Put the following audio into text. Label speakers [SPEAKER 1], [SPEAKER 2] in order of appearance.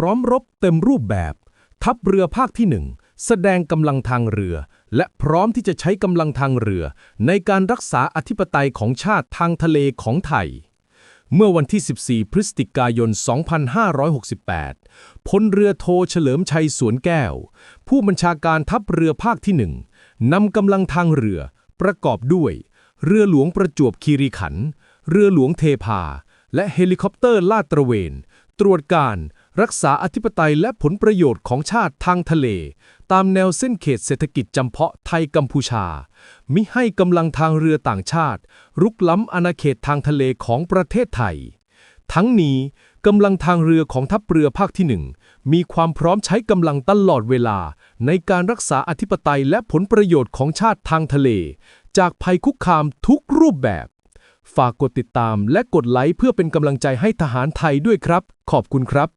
[SPEAKER 1] ร้อมรบเต็มรูปแบบ ทัพเรือภาคที่หนึ่งแสดงกำลังทางเรือ และพร้อมที่จะใช้กำลังทางเรือ ในการรักษาอธิปไตยของชาติทางทะเลของไทย เมื่อวันที่ 14 พฤศจิกายน 2568 พลเรือโทเฉลิมชัยสวนแก้ว ผู้บัญชาการทัพเรือภาคที่หนึ่งนำกำลังทางเรือ ประกอบด้วย เรือหลวงประจวบคีรีขันธ์เรือหลวงเทพา และเฮลิคอปเตอร์ลาดตระเวน ตรวจการ รักษาอธิปไตยและผลประโยชน์ของชาติทางทะเล ตามแนวเส้นเขตเศรษฐกิจจำเพาะไทยกัมพูชา มิให้กำลังทางเรือต่างชาติ รุกล้ำอาณาเขตทางทะเลของประเทศไทย ทั้งนี้กำลังทางเรือของทัพเรือภาคที่หนึ่งมีความพร้อมใช้กำลังตลอดเวลา ในการรักษาอธิปไตยและผลประโยชน์ของชาติทางทะเล จากภัยคุกคามทุกรูปแบบ ฝากกดติดตามและกดไลค์เพื่อเป็นกำลังใจให้ทหารไทยด้วยครับ ขอบคุณครับ